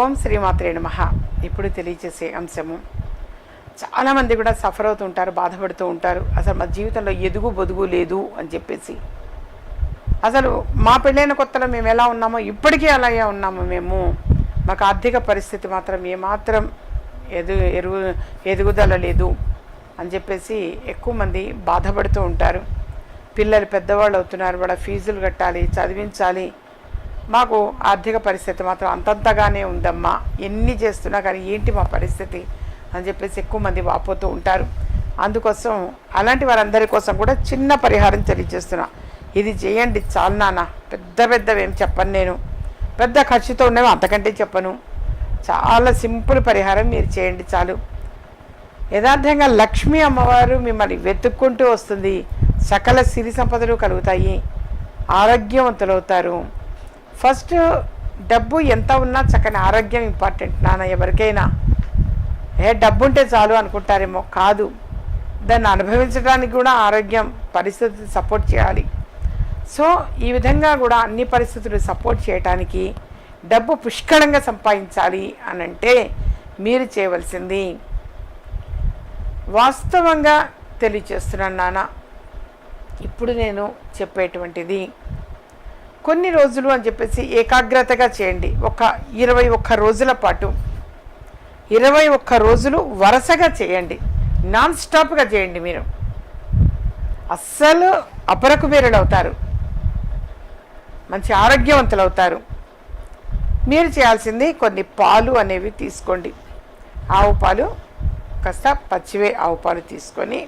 ఓం శ్రీమాత్రే నమ. ఇప్పుడు తెలియజేసే అంశము చాలామంది కూడా సఫర్ అవుతూ ఉంటారు బాధపడుతూ ఉంటారు. అసలు మా జీవితంలో ఎదుగు బొదుగు లేదు అని చెప్పేసి. అసలు మా పెళ్ళైన కొత్తలో మేము ఎలా ఉన్నామో ఇప్పటికీ అలాగే ఉన్నాము మేము. మాకు ఆర్థిక పరిస్థితి మాత్రం ఏమాత్రం ఎదు ఎరుగు ఎదుగుదల లేదు అని చెప్పేసి ఎక్కువ మంది బాధపడుతూ ఉంటారు. పిల్లలు పెద్దవాళ్ళు అవుతున్నారు వాళ్ళ ఫీజులు కట్టాలి చదివించాలి మాకు ఆర్థిక పరిస్థితి మాత్రం అంతంతగానే ఉందమ్మా. ఎన్ని చేస్తున్నా కానీ ఏంటి మా పరిస్థితి అని చెప్పేసి ఎక్కువ మంది వాపోతూ ఉంటారు. అందుకోసం అలాంటి వారందరి కోసం కూడా చిన్న పరిహారం తెలియజేస్తున్నా. ఇది చేయండి చాలు నాన్న. పెద్ద పెద్దవి ఏం చెప్పను నేను. పెద్ద ఖర్చుతో ఉన్నవి అంతకంటే చెప్పను. చాలా సింపుల్ పరిహారం మీరు చేయండి చాలు. యథార్థంగా లక్ష్మీ అమ్మవారు మిమ్మల్ని వెతుక్కుంటూ వస్తుంది. సకల సిరి సంపదలు కలుగుతాయి. ఆరోగ్యవంతులవుతారు. ఫస్ట్ డబ్బు ఎంత ఉన్నా చక్కని ఆరోగ్యం ఇంపార్టెంట్ నాన్న ఎవరికైనా. ఏ డబ్బు ఉంటే చాలు అనుకుంటారేమో కాదు. దాన్ని అనుభవించడానికి కూడా ఆరోగ్యం పరిస్థితి సపోర్ట్ చేయాలి. సో ఈ విధంగా కూడా అన్ని పరిస్థితులు సపోర్ట్ చేయడానికి డబ్బు పుష్కలంగా సంపాదించాలి అని అంటే మీరు చేయవలసింది వాస్తవంగా తెలియచేస్తున్నాను నాన్న. ఇప్పుడు నేను చెప్పేటువంటిది కొన్ని రోజులు అని చెప్పేసి ఏకాగ్రతగా చేయండి. ఒక ఇరవై ఒక్క రోజుల పాటు. ఇరవై ఒక్క రోజులు వరుసగా చేయండి. నాన్ స్టాప్గా చేయండి మీరు. అస్సలు అపరకు అవుతారు మంచి ఆరోగ్యవంతులు అవుతారు మీరు చేయాల్సింది కొన్ని పాలు అనేవి తీసుకోండి. ఆవు పాలు కాస్త పచ్చివే ఆవు పాలు తీసుకొని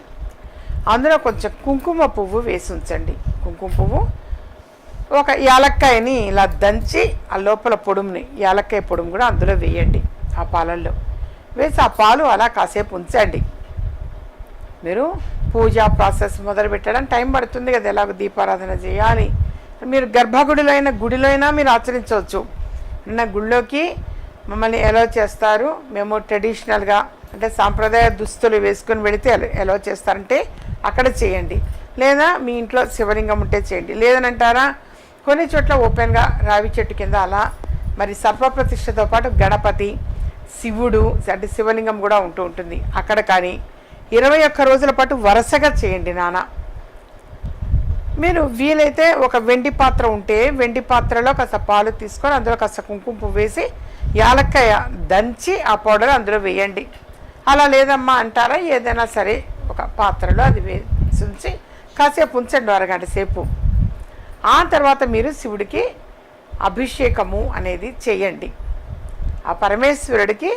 అందులో కొంచెం కుంకుమ పువ్వు వేసి ఉంచండి. కుంకుమ పువ్వు ఒక యాలక్కాయని ఇలా దంచి ఆ లోపల పొడుముని యాలక్కాయ పొడుము కూడా అందులో వేయండి ఆ పాలల్లో. వేసి ఆ పాలు అలా కాసేపు ఉంచండి. మీరు పూజా ప్రాసెస్ మొదలు పెట్టడానికి టైం పడుతుంది కదా ఎలాగో దీపారాధన చేయాలి. మీరు గర్భగుడిలో అయినా గుడిలో అయినా మీరు ఆచరించవచ్చు. నిన్న గుళ్ళోకి మమ్మల్ని ఎలా చేస్తారు. మేము ట్రెడిషనల్గా అంటే సాంప్రదాయ దుస్తులు వేసుకొని వెళితే ఎలా చేస్తారంటే అక్కడ చేయండి. లేదా మీ ఇంట్లో శివలింగం ఉంటే చేయండి. లేదనంటారా కొన్ని చోట్ల ఓపెన్గా రావి చెట్టు కింద అలా మరి సర్వప్రతిష్టతో పాటు గణపతి శివుడు అంటే శివలింగం కూడా ఉంటూ ఉంటుంది. అక్కడ కానీ ఇరవై ఒక్క రోజుల పాటు వరుసగా చేయండి నాన్న. మీరు వీలైతే ఒక వెండి పాత్ర ఉంటే వెండి పాత్రలో కాస్త పాలు తీసుకొని అందులో కాస్త కుంకుమ పువ్వు వేసి యాలక్కాయ దంచి ఆ పౌడర్ అందులో వేయండి. అలా లేదమ్మా అంటారా? ఏదైనా సరే ఒక పాత్రలో అది వేసి ఉంచి కాసేపు ఉంచండి అరగంట సేపు. ఆ తర్వాత మీరు శివుడికి అభిషేకము అనేది చేయండి. ఆ పరమేశ్వరుడికి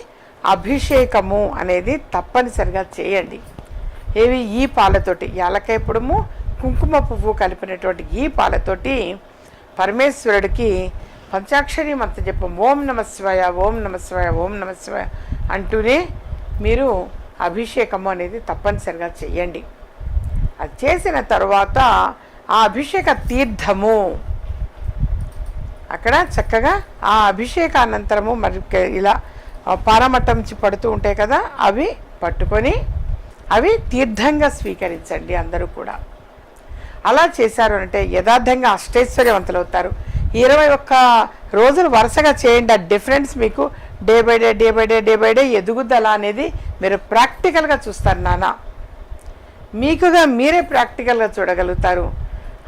అభిషేకము అనేది తప్పనిసరిగా చేయండి. ఏవి ఈ పాలతోటి యాలకాయ పొడుము కుంకుమ పువ్వు కలిపినటువంటి ఈ పాలతోటి పరమేశ్వరుడికి పంచాక్షరి మంత్ర చెప్పం ఓం నమ శివాయ ఓం నమ శివాయ ఓం నమ శివాయ అంటూనే మీరు అభిషేకము అనేది తప్పనిసరిగా చేయండి. అది చేసిన తర్వాత ఆ అభిషేక తీర్థము. అక్కడ చక్కగా ఆ అభిషేకానంతరము మరి ఇలా పారమట్టం నుంచి పడుతూ ఉంటాయి కదా అవి పట్టుకొని అవి తీర్థంగా స్వీకరించండి అందరూ కూడా. అలా చేశారు అంటే యథార్థంగా అష్టైశ్వర్యవంతులవుతారు. ఇరవై ఒక్క రోజులు వరుసగా చేయండి ఆ డిఫరెన్స్ మీకు day by day day by day day by day ఎదుగుదల అనేది మీరు ప్రాక్టికల్గా చూస్తారు నాన్న. మీకుగా మీరే ప్రాక్టికల్గా చూడగలుగుతారు.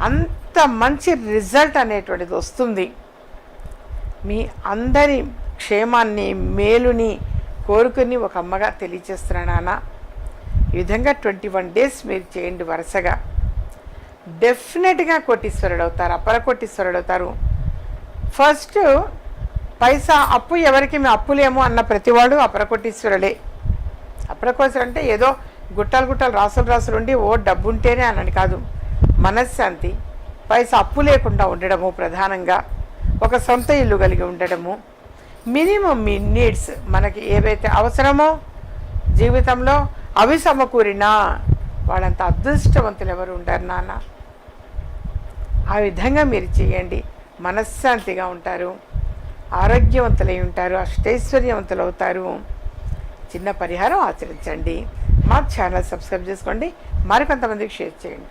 అంత మంచి రిజల్ట్ అనేటువంటిది వస్తుంది. మీ అందరి క్షేమాన్ని మేలుని కోరుకుని ఒక అమ్మగా తెలియచేస్తున్నాను నాన్న. ఈ విధంగా ట్వంటీ వన్ డేస్ మీరు చేయండి వరుసగా. డెఫినెట్గా కోటీశ్వరుడు అవుతారు అపర కోటీశ్వరుడు అవుతారు. ఫస్ట్ పైసా అప్పు ఎవరికి మేము అప్పులేమో అన్న ప్రతివాడు అపర కోటీశ్వరుడే. అపర అంటే ఏదో గుట్టలు గుట్టాలు రాసులు రాసులు ఉండి ఓ డబ్బు ఉంటేనే అన్నది కాదు. మనశ్శాంతి పైసా అప్పు లేకుండా ఉండడము ప్రధానంగా ఒక సొంత ఇల్లు కలిగి ఉండడము. మినిమం మీ నీడ్స్ మనకి ఏవైతే అవసరమో జీవితంలో అవి సమకూరినా వాళ్ళంత అదృష్టవంతులు ఎవరు ఉంటారు నాన్న. ఆ విధంగా మీరు చేయండి. మనశ్శాంతిగా ఉంటారు. ఆరోగ్యవంతులై ఉంటారు. అష్టైశ్వర్యవంతులు అవుతారు చిన్న పరిహారం ఆచరించండి. మా ఛానల్ సబ్స్క్రైబ్ చేసుకోండి. మరికొంతమందికి షేర్ చేయండి.